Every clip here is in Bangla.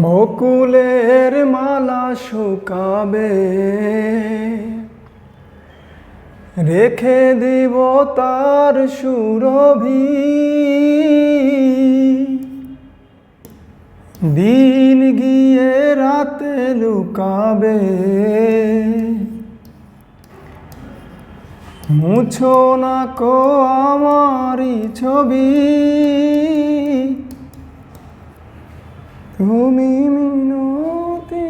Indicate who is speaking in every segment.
Speaker 1: বকুলের মালা শুকাবে। রেখে দিব তার সুরভি। দিন গিয়ে রাতে লুকাবে। মুছো না কো আমারই ছবি। তুমি মিনতি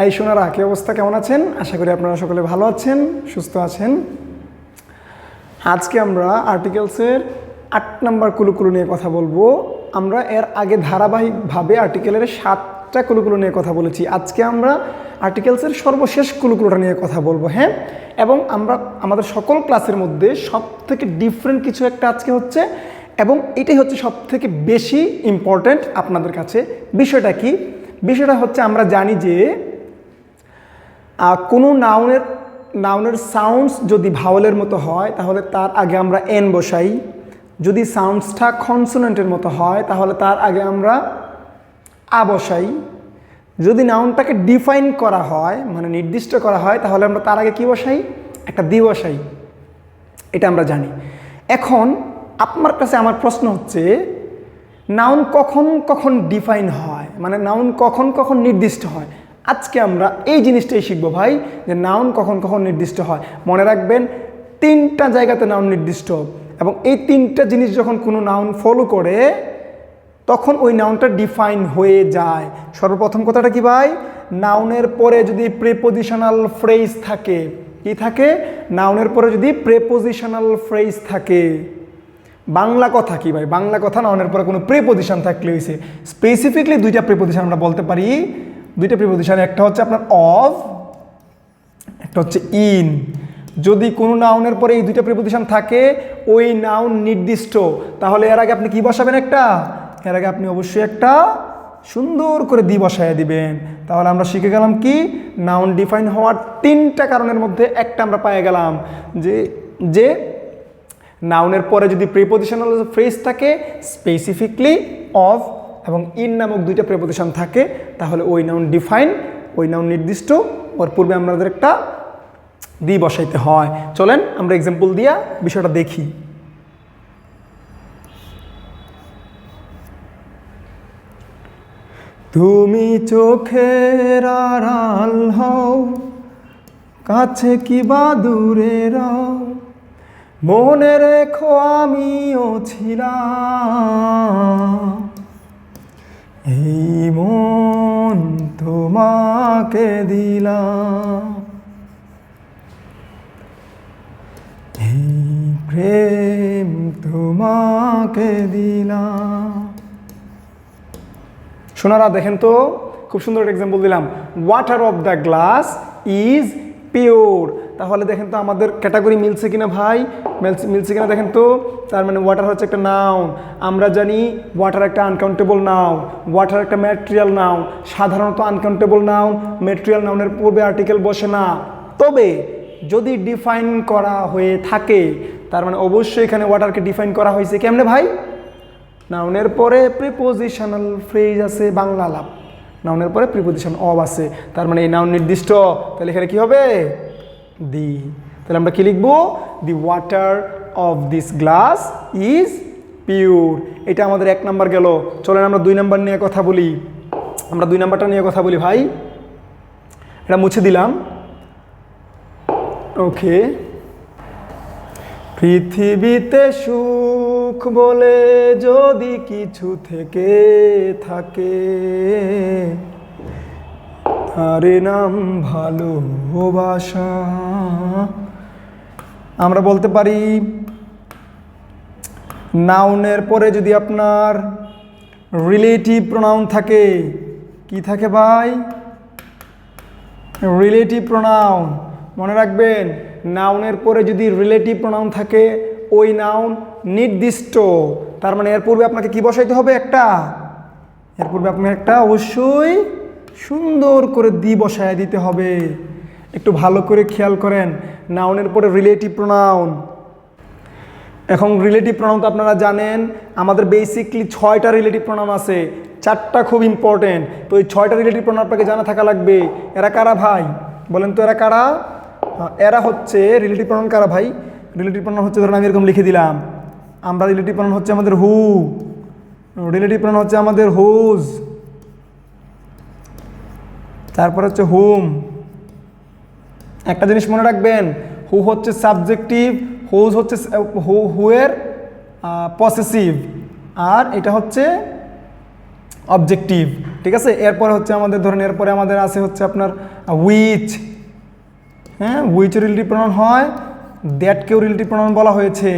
Speaker 1: এই সোনারা, কি অবস্থা? কেমন আছেন? আশা করি আপনারা সকলে ভালো আছেন, সুস্থ আছেন। আজকে আমরা আর্টিকেলসের আট নাম্বার কুলুকুলু নিয়ে কথা বলব। আমরা এর আগে ধারাবাহিকভাবে আর্টিকেলের সাতটা কুলুকুলু নিয়ে কথা বলেছি। আজকে আমরা আর্টিকেলসের সর্বশেষ কুলুকুলুটা নিয়ে কথা বলব হ্যাঁ? এবং আমরা, আমাদের সকল ক্লাসের মধ্যে সব থেকে ডিফারেন্ট কিছু একটা আজকে হচ্ছে এবং এটাই হচ্ছে সব থেকে বেশি ইম্পর্ট্যান্ট আপনাদের কাছে। বিষয়টা কি? বিষয়টা হচ্ছে আমরা জানি যে কোনো নাউনের নাউনের সাউন্ডস যদি ভাওয়ালের মতো হয়, তাহলে তার আগে আমরা এন বসাই। যদি সাউন্ডসটা কনসোনেন্টের মতো হয়, তাহলে তার আগে আমরা আ বসাই। যদি নাউনটাকে ডিফাইন করা হয় মানে নির্দিষ্ট করা হয়, তাহলে আমরা তার আগে কি বসাই? একটা দি বসাই। এটা আমরা জানি। এখন আপনার কাছে আমার প্রশ্ন হচ্ছে নাউন কখন কখন ডিফাইন হয়? মানে নাউন কখন কখন নির্দিষ্ট হয়? আজকে আমরা এই জিনিসটাই শিখব ভাই, যে নাউন কখন কখন নির্দিষ্ট হয়। মনে রাখবেন, তিনটা জায়গাতে নাউন নির্দিষ্ট। এবং এই তিনটা জিনিস যখন কোনো নাউন ফলো করে, তখন ওই নাউনটা ডিফাইন হয়ে যায়। সর্বপ্রথম কথাটা কি ভাই? নাউনের পরে যদি প্রেপোজিশনাল ফ্রেজ থাকে, কি থাকে? নাউনের পরে যদি প্রেপোজিশনাল ফ্রেজ থাকে। বাংলা কথা কি ভাই? বাংলা কথা নাউনের পরে কোনো প্রেপোজিশন থাকলে হয়েছে স্পেসিফিকলি দুইটা প্রেপোজিশন আমরা বলতে পারি। দুইটা প্রেপোজিশন একটা হচ্ছে আপনার অফ একটা হচ্ছে ইন যদি কোনো নাউনের পরে এই দুইটা প্রিপোজিশন থাকে, ওই নাউন নির্দিষ্ট। তাহলে এর আগে আপনি কি বসাবেন একটা? এর আগে আপনি অবশ্যই একটা সুন্দর করে দি বসায় দিবেন। তাহলে আমরা শিখে গেলাম কি? নাউন ডিফাইন হওয়ার তিনটা কারণের মধ্যে একটা আমরা পেয়ে গেলাম। যে যে নাউনের পরে যদি প্রিপোজিশনাল ফ্রেজ থাকে স্পেসিফিকলি অফ এবং ইন নামক দুইটা প্রিপোজিশন থাকে, তাহলে ওই নাউন ডিফাইন ওই নাউন নির্দিষ্ট, ওর পূর্বে আমাদের একটা দি বসাইতে হয়। চলেন আমরা এক্সাম্পল দিয়া বিষয়টা দেখি। তুমি চোখের আড়াল হও, কাছে কি বা দূরে রও মনে রেখো আমিও ছিলাম। এই মন তোমাকে দিলাম। এই প্রেম তোমাকে দিলাম। শোনারা দেখেন তো, খুব সুন্দর এক্সাম্পল দিলাম। Water of the glass is pure তাহলে দেখেন তো আমাদের ক্যাটাগরি মিলছে কিনা ভাই? মিলছে কিনা দেখেন তো? তার মানে ওয়াটার হচ্ছে একটা নাউন আমরা জানি ওয়াটার একটা আনকাউন্টেবল নাউন ওয়াটার একটা ম্যাটেরিয়াল নাউন সাধারণত আনকাউন্টেবল নাউন ম্যাটেরিয়াল নাউনের পূর্বে আর্টিকেল বসে না। তবে যদি ডিফাইন করা হয়ে থাকে, তার মানে অবশ্যই এখানে ওয়াটারকে ডিফাইন করা হয়েছে। কেমনে ভাই? নাউনের পরে প্রিপোজিশনাল ফ্রেজ আছে, বাংলা লাভ। নাউনের পরে প্রিপোজিশন অব আছে। তার মানে এই নাউন নির্দিষ্ট। তাহলে এখানে কি হবে? দি তাহলে আমরা কি লিখব? The water of this glass is pure এটা আমাদের এক নাম্বার গেল। চলেন আমরা দুই নাম্বার নিয়ে কথা বলি। আমরা দুই নাম্বারটা নিয়ে কথা বলি ভাই। এটা মুছে দিলাম। ওকে। পৃথিবীতে সুখ বলে যদি কিছু থেকে থাকে তার নাম ভালোবাসা আমরা বলতে পারি নাউনের পরে যদি আপনার রিলেটিভ প্রোনাউন থাকে, কি থাকে ভাই? রিলেটিভ প্রোনাউন মনে রাখবেন নাউনের পরে যদি রিলেটিভ প্রোনাউন থাকে, ওই নাউন নির্দিষ্ট। তার মানে এর পূর্বে আপনাকে কি বসাইতে হবে? একটা। এর পূর্বে আপনার একটা অবশ্যই সুন্দর করে দি বসায় দিতে হবে। একটু ভালো করে খেয়াল করেন নাউনের পরে রিলেটিভ প্রোনাউন এখন রিলেটিভ প্রোনাউন তো আপনারা জানেন আমাদের বেসিকলি ছয়টা রিলেটিভ প্রোনাউন আছে চারটা খুব ইম্পর্টেন্ট তো এই ছয়টা রিলেটিভ প্রোনাউন আপনাকে জানা থাকা লাগবে। এরা কারা ভাই? বলেন তো এরা কারা? হ্যাঁ, এরা হচ্ছে রিলেটিভ প্রোনাউন কারা ভাই? রিলেটিভ প্রোনাউন হচ্ছে ধরুন আমি এরকম লিখে দিলাম আমরা রিলেটিভ প্রোনাউন হচ্ছে আমাদের হু রিলেটিভ প্রোনাউন হচ্ছে আমাদের হুজ তারপর হচ্ছে হুম। একটা জিনিস মনে রাখবেন, হু হচ্ছে সাবজেক্টিভ, হুজ হচ্ছে হু, হুয়ের পসেসিভ আর এটা হচ্ছে অবজেক্টিভ ঠিক আছে? এরপরে হচ্ছে আমাদের, ধরেন এরপরে আমাদের আছে হচ্ছে আপনার উইচ হ্যাঁ? উইচ রিলেটিভ প্রণয়ন হয় দ্যাটকেও রিলেটিভ প্রণয়ন বলা হয়েছে।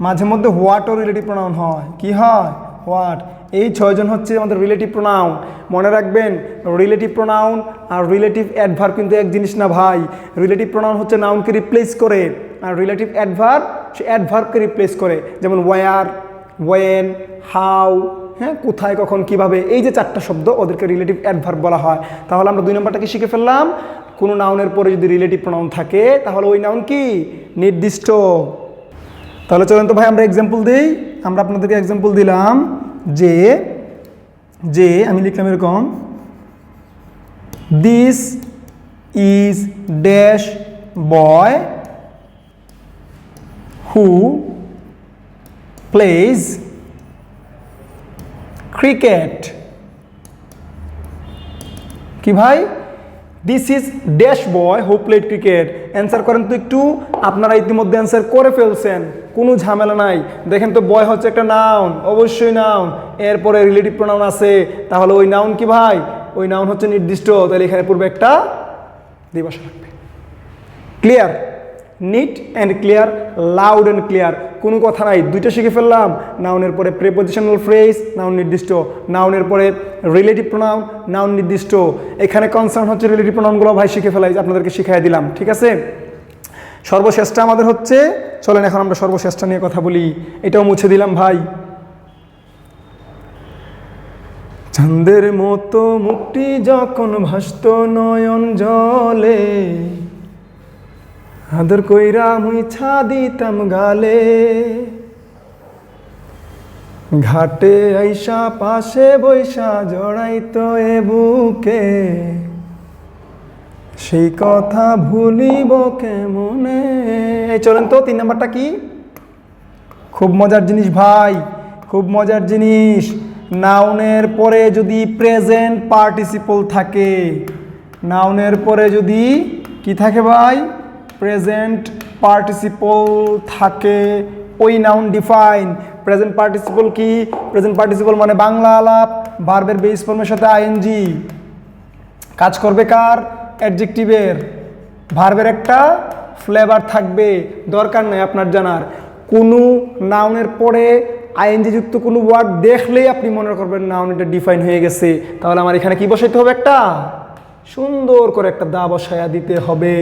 Speaker 1: মাঝে মধ্যে হোয়াটও রিলেটিভ প্রণয়ন হয়। কি হয়? হোয়াট এই ছয়জন হচ্ছে আমাদের রিলেটিভ প্রোনাউন মনে রাখবেন রিলেটিভ প্রোনাউন আর রিলেটিভ অ্যাডভার্ব কিন্তু এক জিনিস না ভাই। রিলেটিভ প্রোনাউন হচ্ছে নাউনকে রিপ্লেস করে আর রিলেটিভ অ্যাডভার্ব সে অ্যাডভার্বকে রিপ্লেস করে। যেমন ওয়ার ওয়েন হাউ হ্যাঁ কোথায়, কখন, কীভাবে, এই যে চারটা শব্দ ওদেরকে রিলেটিভ অ্যাডভার্ব বলা হয়। তাহলে আমরা দুই নম্বরটাকে শিখে ফেললাম। কোনো নাউনের পরে যদি রিলেটিভ প্রোনাউন থাকে, তাহলে ওই নাউন কি? নির্দিষ্ট। তাহলে চলেন তো ভাই, আমরা এক্সাম্পল দিই। আমরা আপনাদেরকে এক্সাম্পল দিলাম। যে যে আমি লিখলাম এরকম this is dash boy who plays cricket কি ভাই? This is dash boy who played cricket answer করেন তো একটু, আপনারা ইতিমধ্যে অ্যান্সার করে ফেলছেন। কোনো ঝামেলা নাই। দেখেন তো বয় হচ্ছে একটা নাউন অবশ্যই নাউন এরপরে রিলেটিভ প্রোনাউন আছে। তাহলে ওই নাউন কি ভাই? ওই নাউন হচ্ছে নির্দিষ্ট। তাহলে এখানে পূর্বে একটা দিবস রাখবে clear neat and clear loud and clear কোনো কথা নাই। দুইটা শিখে ফেললাম। নাউনের পরে প্রেপোজিশনাল ফ্রেজ নাউন নির্দিষ্ট। নাউনের পরে রিলেটিভ প্রোনাউন নাউন নির্দিষ্ট। এখানে কনসার্ন হচ্ছে রিলেটিভ প্রোনাউনগুলো ভাই শিখে ফেলাই, আপনাদেরকে শিখাই দিলাম। ঠিক আছে? সর্বশেষটা আমাদের হচ্ছে, চলেন এখন আমরা সর্বশেষটা নিয়ে কথা বলি। এটাও মুছে দিলাম ভাই। চাঁদের মতো মুক্তি যখন ভাস্ত নয়ন জলে, আদর কইরা মুইছা দিতাম গালে। ঘাটে আইসা পাশে বৈশা জড়াইতো এ বুকে সেই কথা ভুলিব কেমনে? এই চলেন তো, তিন নাম্বারটা কি? খুব মজার জিনিস ভাই, খুব মজার জিনিস। নাউনের পরে যদি প্রেজেন্ট পার্টিসিপল থাকে, নাউনের পরে যদি কি থাকে ভাই? প্রেজেন্ট পার্টিসিপল থাকে, ওই নাউন ডিফাইন প্রেজেন্ট পার্টিসিপল কি? প্রেজেন্ট পার্টিসিপল মানে বাংলা আলাপ ভার্বের বেস ফর্মের সাথে আইএনজি কাজ করবে কার? অ্যাডজেক্টিভের ভার্বের একটা ফ্লেভার থাকবে, দরকার নেই আপনার জানার। কোনো নাউনের পরে আইএনজি যুক্ত কোনো ওয়ার্ড দেখলেই আপনি মনে করবেন নাউন এটা ডিফাইন হয়ে গেছে। তাহলে আমার এখানে কি বসাইতে হবে একটা? সুন্দর করে একটা দা বসায়া দিতে হবে।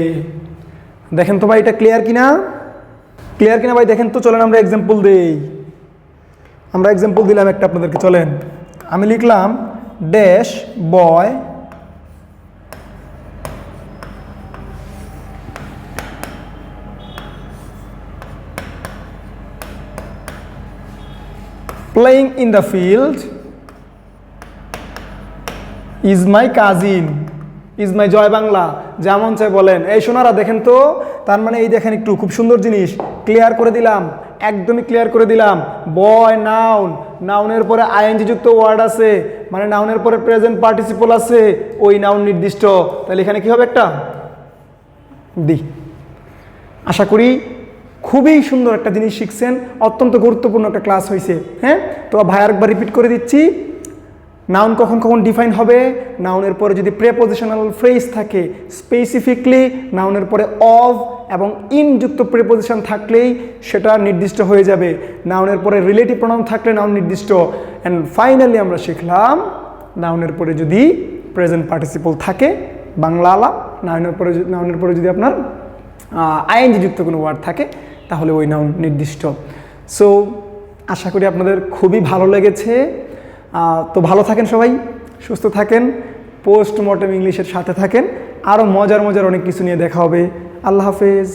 Speaker 1: দেখেন তো ভাই, এটা ক্লিয়ার কিনা? ক্লিয়ার কিনা ভাই, দেখেন তো, চলেন আমরা এক্সাম্পল দেই। আমরা এক্সাম্পল দিলাম একটা আপনাদেরকে, চলেন। আমি লিখলাম dash boy playing in the field is my cousin is my জয় বাংলা যেমন চাই বলেন। এই সোনারা দেখেন তো, তার মানে এই দেখেন একটু, খুব সুন্দর জিনিস। ক্লিয়ার করে দিলাম, একদমই ক্লিয়ার করে দিলাম। বয় নাউন নাউনের পরে আইএনজি যুক্ত ওয়ার্ড আছে। মানে নাউনের পরে প্রেজেন্ট পার্টিসিপল আছে। ওই নাউন নির্দিষ্ট। তাহলে এখানে কি হবে একটা? দি আশা করি খুবই সুন্দর একটা জিনিস শিখছেন, অত্যন্ত গুরুত্বপূর্ণ একটা ক্লাস হয়েছে হ্যাঁ? তো ভাই আরেকবার রিপিট করে দিচ্ছি। নাউন কখন কখন ডিফাইন হবে? নাউনের পরে যদি প্রেপোজিশনাল ফ্রেজ থাকে স্পেসিফিকলি নাউনের পরে অফ এবং ইন যুক্ত প্রেপোজিশন থাকলেই সেটা নির্দিষ্ট হয়ে যাবে। নাউনের পরে রিলেটিভ প্রণাম থাকলে নাউন নির্দিষ্ট। অ্যান্ড ফাইনালি আমরা শিখলাম নাউনের পরে যদি প্রেজেন্ট পার্টিসিপল থাকে, বাংলা আলাপ নাউনের পরে নাউনের পরে যদি আপনার আইএনজি যুক্ত কোনো ওয়ার্ড থাকে তাহলে ওই নাউন নির্দিষ্ট। সো আশা করি আপনাদের খুবই ভালো লেগেছে। তো ভালো থাকেন সবাই, সুস্থ থাকেন পোস্ট মর্টেম ইংলিশের সাথে থাকেন। আরও মজার মজার অনেক কিছু নিয়ে দেখা হবে। আল্লাহ হাফেজ।